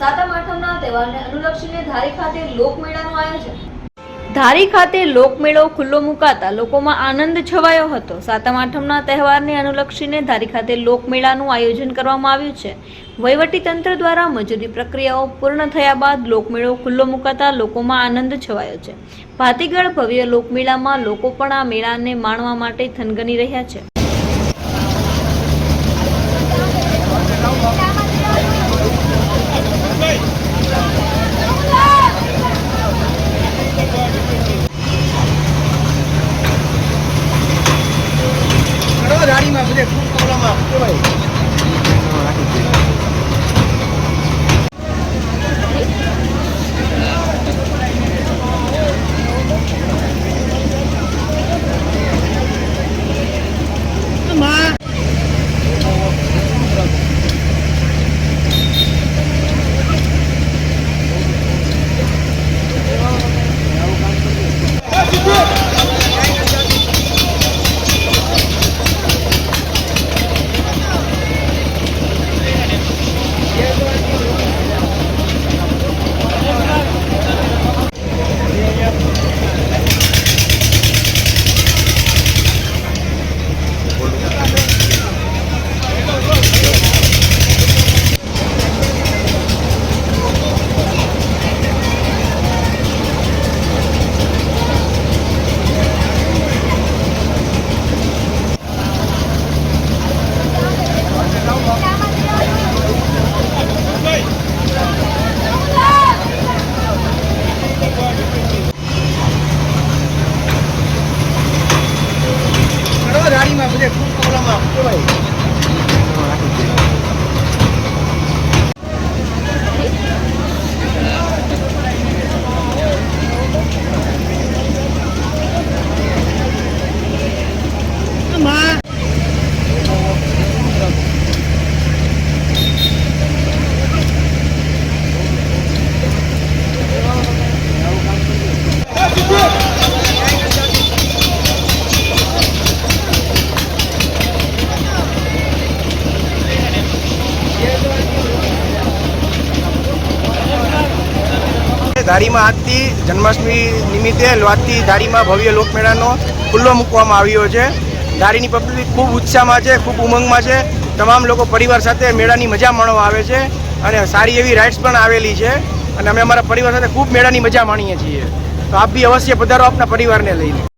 સાતમ આઠમના તહેવારને અનુલક્ષીને ધારી ખાતે લોકમેળાનું આયોજન. ધારી ખાતે લોકમેળો ખુલ્લો મુકાતા લોકોમાં આનંદ છવાયો હતો. સાતમ આઠમના તહેવારને અનુલક્ષીને ધારી ખાતે લોકમેળાનું આયોજન કરવામાં આવ્યું છે. વહીવટી તંત્ર દ્વારા મજૂરી પ્રક્રિયાઓ પૂર્ણ થયા બાદ લોકમેળો ખુલ્લો મુકાતા લોકોમાં આનંદ છવાયો છે. ભાતીગળ ભવ્ય લોકમેળામાં લોકો પણ આ મેળાને માણવા માટે થનગની રહ્યા છે. দেখুন তোমরা মারতে পারি पानी में मुझे खूब प्रॉब्लम है ધારીમાં આજથી જન્માષ્ટમી નિમિત્તે આજથી ધારીમાં ભવ્ય લોકમેળાનો ખુલ્લો મૂકવામાં આવ્યો છે. ધારીની પબ્લિક ખૂબ ઉત્સાહમાં છે, ખૂબ ઉમંગમાં છે. તમામ લોકો પરિવાર સાથે મેળાની મજા માણવા આવે છે અને સારી એવી રાઇડ્સ પણ આવેલી છે. અને અમે અમારા પરિવાર સાથે ખૂબ મેળાની મજા માણીએ છીએ. તો આપ બી અવશ્ય પધારો આપના પરિવારને લઈને.